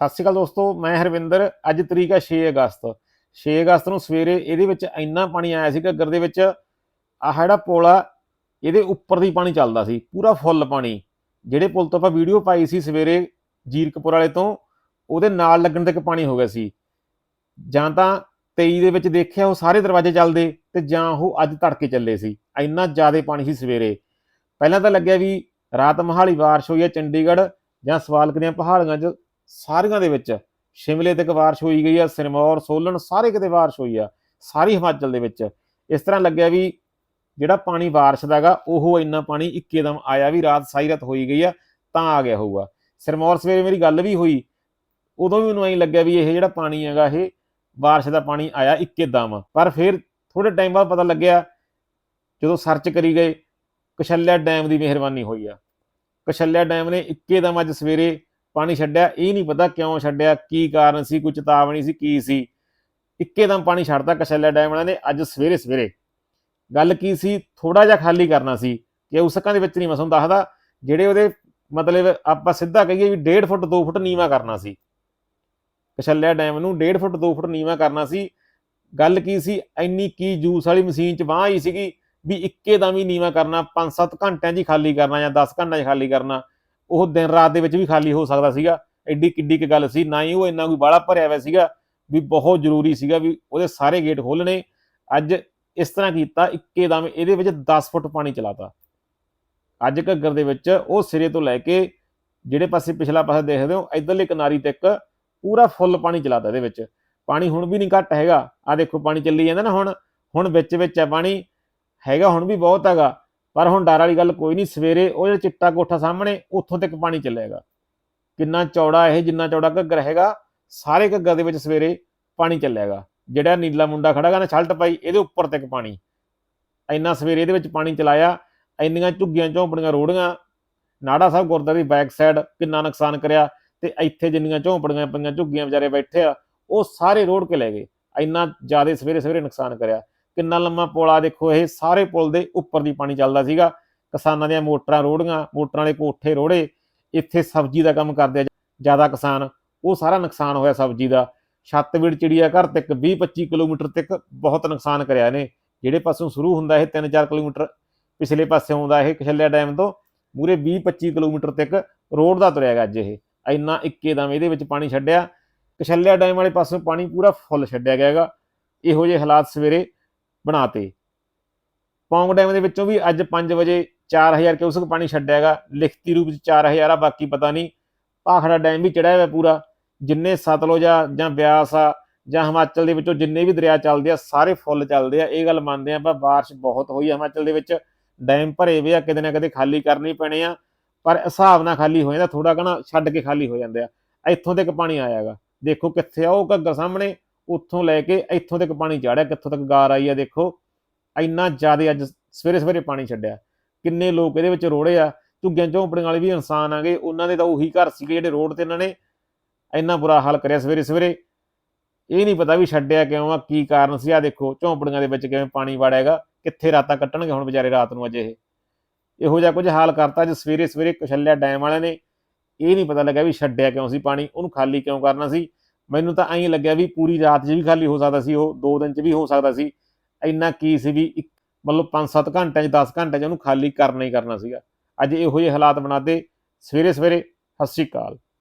ਸਤਿ ਸ਼੍ਰੀ ਅਕਾਲ ਦੋਸਤੋ, ਮੈਂ ਹਰਵਿੰਦਰ, ਅੱਜ ਤਰੀਕ ਹੈ 6 ਅਗਸਤ। 6 ਅਗਸਤ ਨੂੰ ਸਵੇਰੇ ਇਹਦੇ ਵਿੱਚ ਇੰਨਾ ਪਾਣੀ ਆਇਆ ਸੀ ਘੱਗਰ ਦੇ ਵਿੱਚ, ਆਹ ਜਿਹੜਾ ਪੁਲ ਆ, ਇਹਦੇ ਉੱਪਰ ਦੀ ਪਾਣੀ ਚੱਲਦਾ ਸੀ, ਪੂਰਾ ਫੁੱਲ ਪਾਣੀ। ਜਿਹੜੇ ਪੁਲ ਤੋਂ ਆਪਾਂ ਵੀਡੀਓ ਪਾਈ ਸੀ ਸਵੇਰੇ ਜੀਰਕਪੁਰ ਵਾਲੇ ਤੋਂ, ਉਹਦੇ ਨਾਲ ਲੱਗਣ ਤੱਕ ਪਾਣੀ ਹੋ ਗਿਆ ਸੀ। ਜਾਂ ਤਾਂ 23 ਦੇ ਵਿੱਚ ਦੇਖਿਆ ਉਹ ਸਾਰੇ ਦਰਵਾਜ਼ੇ ਚੱਲਦੇ ਤੇ ਜਾਂ ਉਹ ਅੱਜ ਤੜਕੇ ਚੱਲੇ ਸੀ। ਇੰਨਾ ਜ਼ਿਆਦਾ ਪਾਣੀ ਸੀ ਸਵੇਰੇ। ਪਹਿਲਾਂ ਤਾਂ ਲੱਗਿਆ ਵੀ ਰਾਤ ਮਹਾਲੀ ਬਾਰਿਸ਼ ਹੋਈ ਹੈ ਚੰਡੀਗੜ੍ਹ ਜਾਂ ਸਵਾਲਕ ਦੀਆਂ ਪਹਾੜੀਆਂ 'ਚ ਸਾਰੀਆਂ ਦੇ ਵਿੱਚ। ਸ਼ਿਮਲੇ ਤੱਕ ਬਾਰਿਸ਼ ਹੋਈ ਗਈ ਆ, ਸਿਰਮੌਰ, ਸੋਲਨ, ਸਾਰੇ ਕਿਤੇ ਬਾਰਿਸ਼ ਹੋਈ ਆ, ਸਾਰੀ ਹਿਮਾਚਲ ਦੇ ਵਿੱਚ। ਇਸ ਤਰ੍ਹਾਂ ਲੱਗਿਆ ਵੀ ਜਿਹੜਾ ਪਾਣੀ ਬਾਰਿਸ਼ ਦਾਗਾ ਉਹ ਇੰਨਾ ਪਾਣੀ ਇੱਕੇਦਮ ਆਇਆ ਵੀ ਰਾਤ ਸਾਰੀ ਰਾਤ ਹੋਈ ਗਈ ਆ, ਤਾਂ ਆ ਗਿਆ ਹੋਊਗਾ। ਸਿਰਮੌਰ ਸਵੇਰੇ ਮੇਰੀ ਗੱਲ ਵੀ ਹੋਈ, ਉਦੋਂ ਵੀ ਮੈਨੂੰ ਐਂ ਲੱਗਿਆ ਵੀ ਇਹ ਜਿਹੜਾ ਪਾਣੀ ਹੈਗਾ, ਇਹ ਬਾਰਿਸ਼ ਦਾ ਪਾਣੀ ਆਇਆ ਇੱਕੇਦਮ। ਪਰ ਫਿਰ ਥੋੜੇ ਟਾਈਮ ਬਾਅਦ ਪਤਾ ਲੱਗਿਆ, ਜਦੋਂ ਸਰਚ ਕਰੀ ਗਏ ਕਸ਼ੱਲਿਆ ਡੈਮ ਦੀ ਮਿਹਰਬਾਨੀ ਹੋਈ ਆ। ਕਸ਼ੱਲਿਆ ਡੈਮ ਨੇ ਇੱਕੇਦਮ ਅੱਜ ਸਵੇਰੇ ਪਾਣੀ ਛੱਡਿਆ, ਇਹ ਨਹੀਂ ਪਤਾ ਕਿਉਂ ਛੱਡਿਆ, ਕੀ ਕਾਰਨ ਸੀ, ਕੋਈ ਚੇਤਾਵਨੀ ਸੀ, ਕੀ ਸੀ। ਇੱਕੇਦਮ ਪਾਣੀ ਛੱਡਦਾ ਕਸ਼ਲਿਆ ਡੈਮ ਵਾਲਿਆਂ ਨੇ ਅੱਜ ਸਵੇਰੇ ਸਵੇਰੇ। ਗੱਲ ਕੀ ਸੀ ਥੋੜਾ ਜਿਹਾ ਖਾਲੀ ਕਰਨਾ ਸੀ, ਕਿ ਉਸਕਾਂ ਦੇ ਵਿੱਚ ਨਹੀਂ ਮੈਂ ਤੁਹਾਨੂੰ ਦੱਸਦਾ, ਜਿਹੜੇ ਉਹਦੇ ਮਤਲਬ ਆਪਾਂ ਸਿੱਧਾ ਕਹੀਏ ਵੀ 1.5 ਫੁੱਟ 2 ਫੁੱਟ ਨੀਵਾ ਕਰਨਾ ਸੀ। ਕਸ਼ੱਲਿਆ ਡੈਮ ਨੂੰ 1.5 ਫੁੱਟ 2 ਫੁੱਟ ਨੀਵਾ ਕਰਨਾ ਸੀ। ਗੱਲ ਕੀ ਸੀ, ਇੰਨੀ ਕੀ ਜੂਸ ਵਾਲੀ ਮਸ਼ੀਨ ਚ ਬਾਹ ਹੀ ਸੀਗੀ ਵੀ ਇੱਕੇ ਦਾ ਵੀ ਨੀਵਾ ਕਰਨਾ 5-7 ਘੰਟਿਆਂ 'ਚ ਹੀ ਖਾਲੀ ਕਰਨਾ ਜਾਂ 10 ਘੰਟਿਆਂ 'ਚ ਖਾਲੀ ਕਰਨਾ। ਉਹ ਦਿਨ ਰਾਤ ਦੇ ਵਿੱਚ ਵੀ ਖਾਲੀ ਹੋ ਸਕਦਾ ਸੀਗਾ। ਐਡੀ ਕਿੱਡੀ ਕੀ ਗੱਲ ਸੀ, ਨਾ ਹੀ ਉਹ ਇੰਨਾ ਕੋਈ ਬਾਹਲਾ ਭਰਿਆ ਹੋਇਆ ਸੀਗਾ ਵੀ ਬਹੁਤ ਜ਼ਰੂਰੀ ਸੀਗਾ ਵੀ ਉਹਦੇ ਸਾਰੇ ਗੇਟ ਖੋਲਣੇ ਅੱਜ ਇਸ ਤਰ੍ਹਾਂ ਕੀਤਾ, ਇੱਕੇ ਦਮ ਇਹਦੇ ਵਿੱਚ 10 ਫੁੱਟ ਪਾਣੀ ਚਲਾਤਾ। ਅੱਜ ਘੱਗਰ ਦੇ ਵਿੱਚ ਉਹ ਸਿਰੇ ਤੋਂ ਲੈ ਕੇ ਜਿਹੜੇ ਪਾਸੇ ਪਿਛਲਾ ਪਾਸਾ ਦੇਖਦੇ ਹੋ, ਇਧਰਲੇ ਕਿਨਾਰੀ ਤੱਕ ਪੂਰਾ ਫੁੱਲ ਪਾਣੀ ਚਲਾਤਾ ਇਹਦੇ ਵਿੱਚ। ਪਾਣੀ ਹੁਣ ਵੀ ਨਹੀਂ ਘੱਟ ਹੈਗਾ। ਆ ਦੇਖੋ, ਪਾਣੀ ਚੱਲੀ ਜਾਂਦਾ ਨਾ ਹੁਣ। ਹੁਣ ਵਿੱਚ ਵਿੱਚ ਹੈ ਪਾਣੀ। ਹੈਗਾ ਹੁਣ ਵੀ ਬਹੁਤ ਹੈਗਾ। ਪਰ ਹੁਣ ਡਰ ਵਾਲੀ ਗੱਲ ਕੋਈ ਨਹੀਂ, ਸਵੇਰੇ ਉਹ ਜਿਹੜਾ ਚਿੱਟਾ ਕੋਠਾ ਸਾਹਮਣੇ, ਉੱਥੋਂ ਤੱਕ ਪਾਣੀ ਚੱਲੇਗਾ। ਕਿੰਨਾ ਚੌੜਾ ਇਹ, ਜਿੰਨਾ ਚੌੜਾ ਘੱਗਰ ਹੈਗਾ, ਸਾਰੇ ਘੱਗਰ ਦੇ ਵਿੱਚ ਸਵੇਰੇ ਪਾਣੀ ਚੱਲੇਗਾ। ਜਿਹੜਾ ਨੀਲਾ ਮੁੰਡਾ ਖੜਾ ਗਾ ਨਾ ਛਲਟ ਪਾਈ, ਇਹਦੇ ਉੱਪਰ ਤੱਕ ਪਾਣੀ। ਇੰਨਾ ਸਵੇਰੇ ਇਹਦੇ ਵਿੱਚ ਪਾਣੀ ਚਲਾਇਆ, ਇੰਨੀਆਂ ਝੁੱਗੀਆਂ ਝੌਂਪੜੀਆਂ ਰੋੜੀਆਂ, ਨਾੜਾ ਸਾਹਿਬ ਗੁਰਦੁਆਰੇ ਦੀ ਬੈਕ ਸਾਈਡ ਕਿੰਨਾ ਨੁਕਸਾਨ ਕਰਿਆ ਤੇ ਇੱਥੇ ਜਿੰਨੀਆਂ ਝੌਂਪੜੀਆਂ ਪਈਆਂ, ਝੁੱਗੀਆਂ ਵਿਚਾਰੇ ਬੈਠੇ ਆ, ਉਹ ਸਾਰੇ ਰੋੜ ਕੇ ਲੈ ਗਏ। ਇੰਨਾ ਜ਼ਿਆਦਾ ਸਵੇਰੇ ਸਵੇਰੇ ਨੁਕਸਾਨ ਕਰਿਆ। ਕਿੰਨਾ ਲੰਮਾ ਪੁਲ ਆ ਦੇਖੋ, ਇਹ ਸਾਰੇ ਪੁਲ ਦੇ ਉੱਪਰ ਦੀ ਪਾਣੀ ਚੱਲਦਾ ਸੀਗਾ। ਕਿਸਾਨਾਂ ਦੀਆਂ ਮੋਟਰਾਂ ਰੋੜੀਆਂ, ਮੋਟਰਾਂ ਵਾਲੇ ਕੋਠੇ ਰੋੜੇ, ਇੱਥੇ ਸਬਜ਼ੀ ਦਾ ਕੰਮ ਕਰਦੇ ਆ। ਜ਼ਿਆਦਾ ਕਿਸਾਨ, ਉਹ ਸਾਰਾ ਨੁਕਸਾਨ ਹੋਇਆ ਸਬਜ਼ੀ ਦਾ। ਛੱਤਵੀੜ ਚਿੜੀਆ ਘਰ ਤੱਕ 20-25 ਕਿਲੋਮੀਟਰ ਤੱਕ ਬਹੁਤ ਨੁਕਸਾਨ ਕਰਿਆ ਨੇ ਜਿਹੜੇ ਪਾਸੋਂ ਸ਼ੁਰੂ ਹੁੰਦਾ ਇਹ 3-4 ਕਿਲੋਮੀਟਰ, ਪਿਛਲੇ ਪਾਸੇ ਆਉਂਦਾ ਇਹ ਕਸ਼ਲਿਆ ਡੈਮ ਤੋਂ, ਮੂਰੇ 20-25 ਕਿਲੋਮੀਟਰ ਤੱਕ ਰੋਡ ਦਾ ਤੁਰਿਆ ਗਿਆ ਅੱਜ ਇਹ। ਇੰਨਾ ਇੱਕੇ ਦਮ ਇਹਦੇ ਵਿੱਚ ਪਾਣੀ ਛੱਡਿਆ। ਕਸ਼ਲਿਆ ਡੈਮ ਵਾਲੇ ਪਾਸੋਂ ਪਾਣੀ ਪੂਰਾ ਫੁੱਲ ਛੱਡਿਆ ਗਿਆ ਹੈਗਾ। ਇਹੋ ਜਿਹੇ ਹਾਲਾਤ ਸਵੇਰੇ ਬਣਾਤੇ। ਪੌਂਗ ਡੈਮ ਦੇ ਵਿੱਚੋਂ ਵੀ ਅੱਜ 5 ਵਜੇ 4000 ਕਿਊਸਕ ਪਾਣੀ ਛੱਡਿਆ ਹੈਗਾ ਲਿਖਤੀ ਰੂਪ ਚ 4000 ਆ, ਬਾਕੀ ਪਤਾ ਨਹੀਂ। ਭਾਖੜਾ ਡੈਮ ਵੀ ਚੜਿਆ ਹੋਇਆ ਪੂਰਾ। ਜਿੰਨੇ ਸਤਲੁਜ ਆ ਜਾਂ ਬਿਆਸ ਆ ਜਾਂ ਹਿਮਾਚਲ ਦੇ ਵਿੱਚੋਂ ਜਿੰਨੇ ਵੀ ਦਰਿਆ ਚੱਲਦੇ ਆ, ਸਾਰੇ ਫੁੱਲ ਚੱਲਦੇ ਆ। ਇਹ ਗੱਲ ਮੰਨਦੇ ਆ ਪਰ ਬਾਰਿਸ਼ ਬਹੁਤ ਹੋਈ ਆ ਹਿਮਾਚਲ ਦੇ ਵਿੱਚ। ਡੈਮ ਭਰੇ ਹੋਏ ਆ, ਕਿਤੇ ਨਾ ਕਿਤੇ ਖਾਲੀ ਕਰਨੇ ਪੈਣੇ ਆ। ਪਰ ਹਿਸਾਬ ਨਾਲ ਖਾਲੀ ਹੋ ਜਾਂਦਾ ਥੋੜਾ ਕਣਾ ਛੱਡ ਕੇ ਖਾਲੀ ਹੋ ਜਾਂਦੇ ਆ। ਇੱਥੋਂ ਤੱਕ ਪਾਣੀ ਆਇਆਗਾ। ਦੇਖੋ ਕਿੱਥੇ ਆ, ਉਹ ਘੱਗਰ ਸਾਹਮਣੇ। ਉੱਥੋਂ ਲੈ ਕੇ ਇੱਥੋਂ ਤੱਕ ਪਾਣੀ ਚੜਿਆ, ਕਿੱਥੋਂ ਤੱਕ ਗਾਰ ਆਈ ਆ ਦੇਖੋ। ਇੰਨਾ ਜ਼ਿਆਦਾ ਅੱਜ ਸਵੇਰੇ ਸਵੇਰੇ ਪਾਣੀ ਛੱਡਿਆ। ਕਿੰਨੇ ਲੋਕ ਇਹਦੇ ਵਿੱਚ ਰੋੜੇ ਆ। ਝੁੱਗੀਆਂ ਝੌਂਪੜੀਆਂ ਵਾਲੇ ਵੀ ਇਨਸਾਨ ਆਗੇ। ਉਹਨਾਂ ਦੇ ਤਾਂ ਉਹੀ ਘਰ ਸੀਗੇ ਜਿਹੜੇ ਰੋਡ ਤੇ ਇਹਨਾਂ ਨੇ ਇੰਨਾ ਬੁਰਾ ਹਾਲ ਕਰਿਆ ਸਵੇਰੇ ਸਵੇਰੇ। ਇਹ ਨਹੀਂ ਪਤਾ ਵੀ ਛੱਡਿਆ ਕਿਉਂ ਆ, ਕੀ ਕਾਰਨ ਸੀ। ਆ ਦੇਖੋ ਝੌਂਪੜੀਆਂ ਦੇ ਵਿੱਚ ਕਿਵੇਂ ਪਾਣੀ ਵੜਿਆਗਾ, ਕਿੱਥੇ ਰਾਤਾਂ ਕੱਟਣਗੇ ਹੁਣ ਵਿਚਾਰੇ ਰਾਤ ਨੂੰ ਅੱਜ ਇਹ। ਇਹੋ ਜਿਹਾ ਕੁਝ ਹਾਲ ਕਰਤਾ ਅੱਜ ਸਵੇਰੇ ਸਵੇਰੇ ਕਸ਼ਲਿਆ ਡੈਮ ਵਾਲਿਆਂ ਨੇ। ਇਹ ਨਹੀਂ ਪਤਾ ਲੱਗਾ ਵੀ ਛੱਡਿਆ ਕਿਉਂ ਸੀ ਪਾਣੀ, ਉਹਨੂੰ ਖਾਲੀ ਕਿਉਂ ਕਰਨਾ ਸੀ। ਮੈਨੂੰ ਤਾਂ ਐਂ ਲੱਗਿਆ ਵੀ ਪੂਰੀ ਰਾਤ 'ਚ ਵੀ ਖਾਲੀ ਹੋ ਸਕਦਾ ਸੀ, ਉਹ ਦੋ ਦਿਨ 'ਚ ਵੀ ਹੋ ਸਕਦਾ ਸੀ। ਇੰਨਾ ਕੀ ਸੀ ਵੀ ਇੱਕ ਮਤਲਬ 5-7 ਘੰਟਿਆਂ 'ਚ 10 ਘੰਟਿਆਂ 'ਚ ਉਹਨੂੰ ਖਾਲੀ ਕਰਨਾ ਹੀ ਕਰਨਾ ਸੀਗਾ। ਅੱਜ ਇਹੋ ਜਿਹੇ ਹਾਲਾਤ ਬਣਾਤੇ ਸਵੇਰੇ ਸਵੇਰੇ ਸਤਿ ਸ਼੍ਰੀ ਅਕਾਲ।